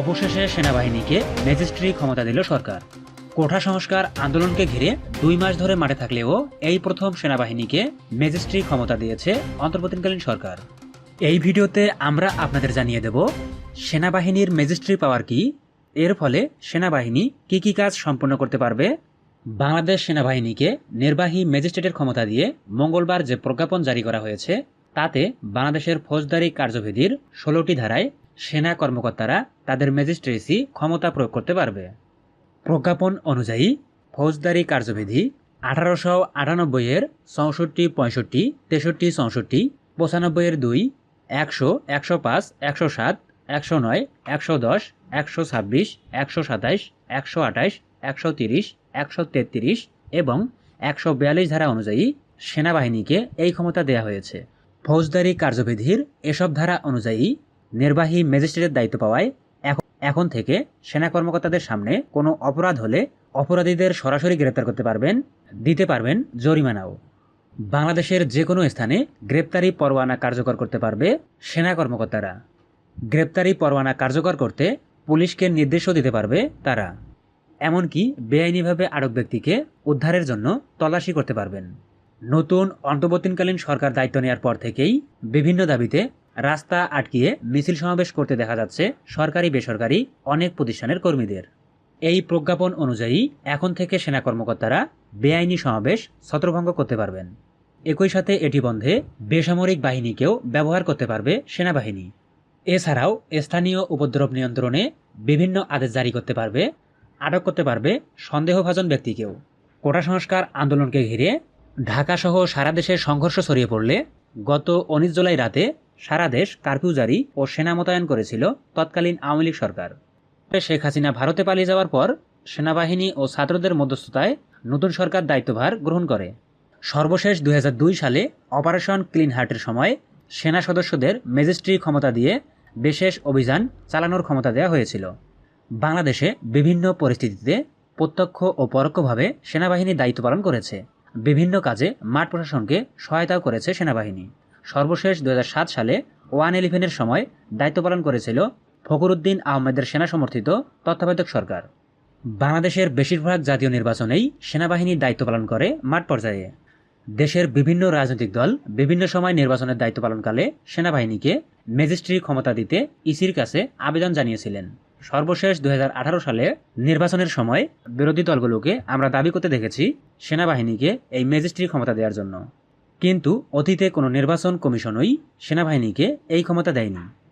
অবশেষে সেনাবাহিনীকে ম্যাজিস্ট্রি ক্ষমতা দিল সরকার। কোঠা সংস্কার আন্দোলনকে ঘিরে দুই মাস ধরে মাঠে থাকলেও এই প্রথম সেনাবাহিনীকে ম্যাজিস্ট্রি ক্ষমতা দিয়েছে অন্তর্বর্তীকালীন সরকার। এই ভিডিওতে আমরা আপনাদের জানিয়ে দেব, সেনাবাহিনীর ম্যাজিস্ট্রি পাওয়ার কি? এর ফলে সেনাবাহিনী কি কি কাজ সম্পন্ন করতে পারবে? বাংলাদেশ সেনাবাহিনীকে নির্বাহী ম্যাজিস্ট্রেটের ক্ষমতা দিয়ে মঙ্গলবার যে প্রজ্ঞাপন জারি করা হয়েছে, তাতে বাংলাদেশের ফৌজদারি কার্যবিধির ষোলোটি ধারায় সেনা কর্মকর্তারা তাদের ম্যাজিস্ট্রেসি ক্ষমতা প্রয়োগ করতে পারবে। প্রজ্ঞাপন অনুযায়ী, ফৌজদারি কার্যবিধি আঠারোশো আটানব্বই এর চৌষট্টি, পঁয়ষট্টি, তেষট্টি, চৌষট্টি, পঁচানব্বই এর দুই, একশো একশো পাঁচ, একশো সাত, একশো নয়, একশো দশ, একশো ছাব্বিশ, একশো সাতাইশ, একশো আঠাইশ, একশো তিরিশ, একশো তেত্রিশ এবং একশো বিয়াল্লিশ ধারা অনুযায়ী সেনাবাহিনীকে এই ক্ষমতা দেওয়া হয়েছে। ফৌজদারি কার্যবিধির এসব ধারা অনুযায়ী নির্বাহী ম্যাজিস্ট্রেটের দায়িত্ব পাওয়ায় এখন- থেকে সেনা কর্মকর্তাদের সামনে কোনো অপরাধ হলে অপরাধীদের সরাসরি গ্রেপ্তার করতে পারবেন, দিতে পারবেন জরিমানাও। বাংলাদেশের যে কোনো স্থানে গ্রেপ্তারি পরোয়ানা কার্যকর করতে পারবে সেনা কর্মকর্তারা। গ্রেপ্তারি পরোয়ানা কার্যকর করতে পুলিশকে নির্দেশও দিতে পারবে তারা। এমনকি বেআইনিভাবে আটক ব্যক্তিকে উদ্ধারের জন্য তল্লাশি করতে পারবেন। নতুন অন্তর্বর্তীকালীন সরকার দায়িত্ব নেওয়ার পর থেকেই বিভিন্ন দাবিতে রাস্তা আটকিয়ে মিছিল সমাবেশ করতে দেখা যাচ্ছে সরকারি, বেসরকারি অনেক প্রতিষ্ঠানের কর্মীদের। এই প্রজ্ঞাপন অনুযায়ী এখন থেকে সেনা কর্মকর্তারা বেআইনি সমাবেশ ছত্রভঙ্গ করতে পারবেন। একই সাথে এটি বন্ধে বেসামরিক বাহিনীকেও ব্যবহার করতে পারবে সেনাবাহিনী। এছাড়াও স্থানীয় উপদ্রব নিয়ন্ত্রণে বিভিন্ন আদেশ জারি করতে পারবে, আটক করতে পারবে সন্দেহভাজন ব্যক্তিকেও। কোটা সংস্কার আন্দোলনকে ঘিরে ঢাকাসহ সারা দেশে সংঘর্ষ ছড়িয়ে পড়লে গত উনিশ জুলাই রাতে সারা দেশ কারফিউ জারি ও সেনা মোতায়েন করেছিল তৎকালীন আওয়ামী লীগ সরকার। শেখ হাসিনা ভারতে পালিয়ে যাওয়ার পর সেনাবাহিনী ও ছাত্রদের মধ্যস্থতায় নতুন সরকার দায়িত্বভার গ্রহণ করে। সর্বশেষ দু হাজার দুই সালে অপারেশন ক্লিন হার্টের সময় সেনা সদস্যদের ম্যাজিস্ট্রি ক্ষমতা দিয়ে বিশেষ অভিযান চালানোর ক্ষমতা দেওয়া হয়েছিল। বাংলাদেশে বিভিন্ন পরিস্থিতিতে প্রত্যক্ষ ও পরোক্ষভাবে সেনাবাহিনী দায়িত্ব পালন করেছে। বিভিন্ন কাজে মাঠ প্রশাসনকে সহায়তাও করেছে সেনাবাহিনী। সর্বশেষ দু হাজার সাত সালে ওয়ান ইলেভেনের সময় দায়িত্ব পালন করেছিল ফখরুদ্দিন আহমেদের সেনা সমর্থিত তত্ত্বাবধায়ক সরকার। বাংলাদেশের বেশিরভাগ জাতীয় নির্বাচনেই সেনাবাহিনী দায়িত্ব পালন করে মাঠ পর্যায়ে। দেশের বিভিন্ন রাজনৈতিক দল বিভিন্ন সময় নির্বাচনের দায়িত্ব পালনকালে সেনাবাহিনীকে ম্যাজিস্ট্রি ক্ষমতা দিতে ইসির কাছে আবেদন জানিয়েছিলেন। সর্বশেষ দু হাজার আঠারো সালে নির্বাচনের সময় বিরোধী দলগুলোকে আমরা দাবি করতে দেখেছি সেনাবাহিনীকে এই ম্যাজিস্ট্রি ক্ষমতা দেওয়ার জন্য। কিন্তু অতীতে কোনো নির্বাচন কমিশনই সেনাবাহিনীকে এই ক্ষমতা দেয়নি।